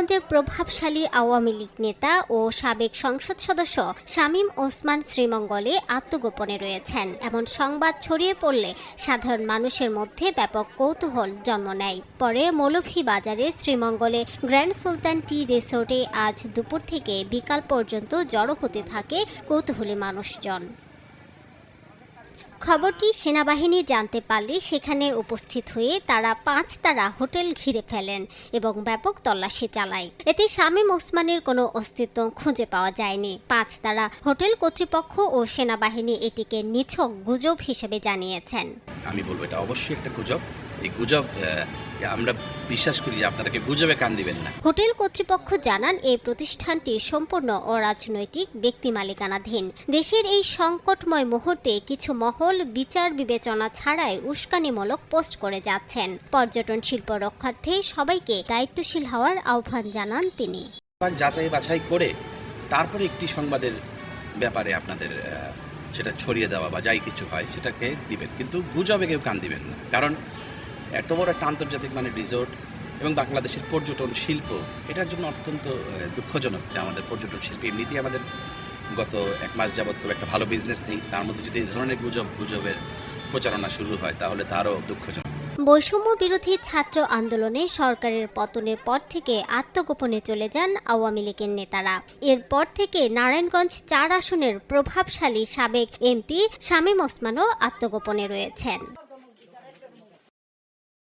নারায়ণগঞ্জের প্রভাবশালী আওয়ামী লীগ নেতা ও সাবেক সংসদ সদস্য শামীম ওসমান শ্রীমঙ্গলে আত্মগোপনে রয়েছেন। এমন সংবাদ ছড়িয়ে পড়লে সাধারণ মানুষের মধ্যে ব্যাপক কৌতূহল জন্ম নেয়। পরে মৌলভীবাজারের শ্রীমঙ্গলে গ্র্যান্ড সুলতান টি রিসোর্টে আজ দুপুর থেকে বিকাল পর্যন্ত জড়ো হতে থাকে কৌতূহলী মানুষজন। খবরটি সেনাবাহিনী জানতে পারলে সেখানে উপস্থিত হয়ে তারা পাঁচ তারা হোটেল ঘিরে ফেলেন এবং ব্যাপক তল্লাশি চালায়। এতে শামীম ওসমানের কোনো অস্তিত্ব খুঁজে পাওয়া যায়নি। পাঁচ তারা হোটেল কর্তৃপক্ষ ও সেনাবাহিনী এটিকে নিছক গুজব হিসেবে জানিয়েছেন। আমি বলব এটা অবশ্যই একটা গুজব। এই গুজব আমরা বিশ্বাস করি যে আপনারা গুজবে কান দিবেন না। হোটেল কর্তৃপক্ষ জানান এই প্রতিষ্ঠানটি সম্পূর্ণ অরাজনৈতিক ব্যক্তি মালিকানাধীন। দেশের এই সংকটময় মুহূর্তে কিছু মহল বিচার বিবেচনা ছাড়াই উস্কানিমূলক পোস্ট করে যাচ্ছেন। পর্যটন শিল্প রক্ষার্থে সবাইকে দায়িত্বশীল হওয়ার আহ্বান জানান তিনি। যাচাই বাছাই করে তারপরে একটি সংবাদের ব্যাপারে আপনাদের সেটা ছড়িয়ে দেওয়া বা যাই কিছু হয় সেটাকে দিবেন। কিন্তু গুজবে কেউ কান দিবেন না। কারণ এত বড় একটা আন্তর্জাতিক মানে রিসোর্ট এবং বাংলাদেশের পর্যটন শিল্প, এটার জন্য অত্যন্ত দুঃখজনক যে আমাদের পর্যটন শিল্প। এমনিতেই আমাদের গত এক মাস যাবৎ খুব একটা ভালো বিজনেস নেই। তার মধ্যে যদি এই ধরনের গুজব, গুজবের প্রচারণা শুরু হয়, তাহলে তারও দুঃখজনক। বৈষম্য বিরোধী ছাত্র আন্দোলনে সরকারের পতনের পর থেকে আত্মগোপনে চলে যান আওয়ামী লীগের নেতারা। এরপর থেকে নারায়ণগঞ্জ চার আসনের প্রভাবশালী সাবেক এমপি শামীম ওসমানও আত্মগোপনে রয়েছেন।